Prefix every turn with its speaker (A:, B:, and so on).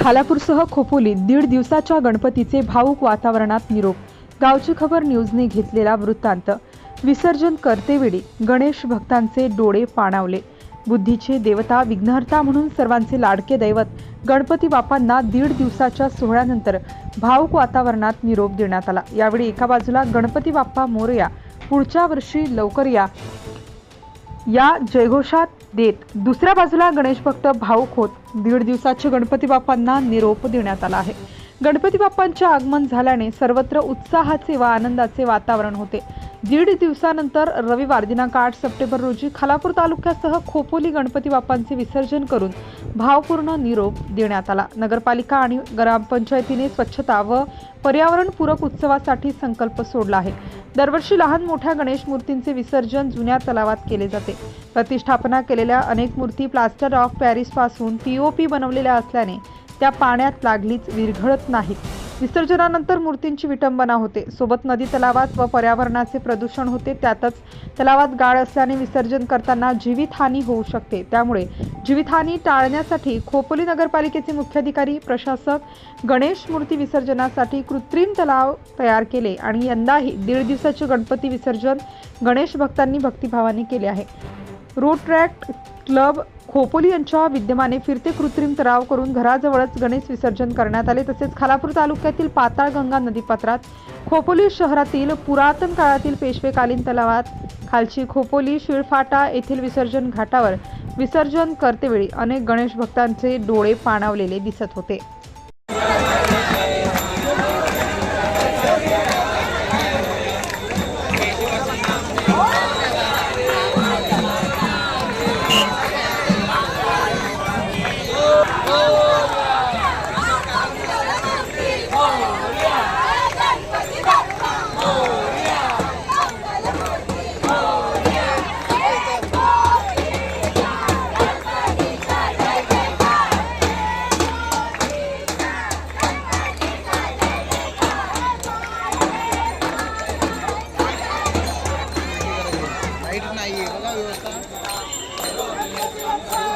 A: खालापूरसह खोपोलीत दीड दिवसाच्या गणपतीचे भाऊक वातावरणात निरोप. गावची खबर न्यूजने घेतलेला वृत्तांत. विसर्जन करतेवेळी गणेश भक्तांचे डोळे पाणावले. बुद्धीचे देवता विघ्नहर्ता म्हणून सर्वांचे लाडके दैवत गणपती बाप्पांना दीड दिवसाच्या सोहळ्यानंतर भाऊक वातावरणात निरोप देण्यात आला. यावेळी एका बाजूला गणपती बाप्पा मोरया पुढच्या वर्षी लवकर या. या जयघोषात देत दुसऱ्या बाजूला गणेश भक्त भाऊक होत. दीड दिवसाचे गणपती बाप्पांना निरोप देण्यात आला आहे. गणपती बाप्पांचे आगमन झाल्याने सर्वत्र उत्साहाचे व आनंदाचे वातावरण होते. दीड दिवसानंतर रविवार दिनांक आठ सप्टेंबर रोजी खालापूर तालुक्यासह खोपोली गणपती बाप्पांचे विसर्जन करून भावपूर्ण निरोप देण्यात आला. नगरपालिका आणि ग्रामपंचायतीने स्वच्छता व पर्यावरणपूरक उत्सवासाठी संकल्प सोडला आहे. दरवर्षी लहान मोठ्या गणेश मूर्तींचे विसर्जन जुन्या तलावात केले जाते. प्रतिष्ठापना केलेल्या अनेक मूर्ती प्लास्टर ऑफ पॅरिसपासून पी ओ पी बनवलेल्या असल्याने त्या पाण्यात लागलीच विरघळत नाहीत विसर्जनानंतर मूर्तींची विटंबना होते. सोबत नदी तलावात व पर्यावरणाचे प्रदूषण होते. त्यातच तलावात गाळ असल्याने विसर्जन करताना जीवितहानी होऊ शकते. त्यामुळे जीवितहानी टाळण्यासाठी खोपोली नगरपालिकेचे मुख्याधिकारी प्रशासक गणेश मूर्ती विसर्जनासाठी कृत्रिम तलाव तयार केले आणि यंदाही दीड दिवसाचे गणपती विसर्जन गणेश भक्तांनी भक्तिभावाने केले आहे. रोड ट्रॅक क्लब खोपोली यांच्या विद्यमाने फिरते कृत्रिम तराव करून घराजवळच गणेश विसर्जन करण्यात आले. तसेच खालापूर तालुक्यातील पाताळगंगा नदीपात्रात खोपोली शहरातील पुरातन काळातील पेशवेकालीन तलावात खालची खोपोली शिळफाटा येथील विसर्जन घाटावर विसर्जन करतेवेळी अनेक गणेश भक्तांचे डोळे पाणावलेले दिसत होते.
B: Bye.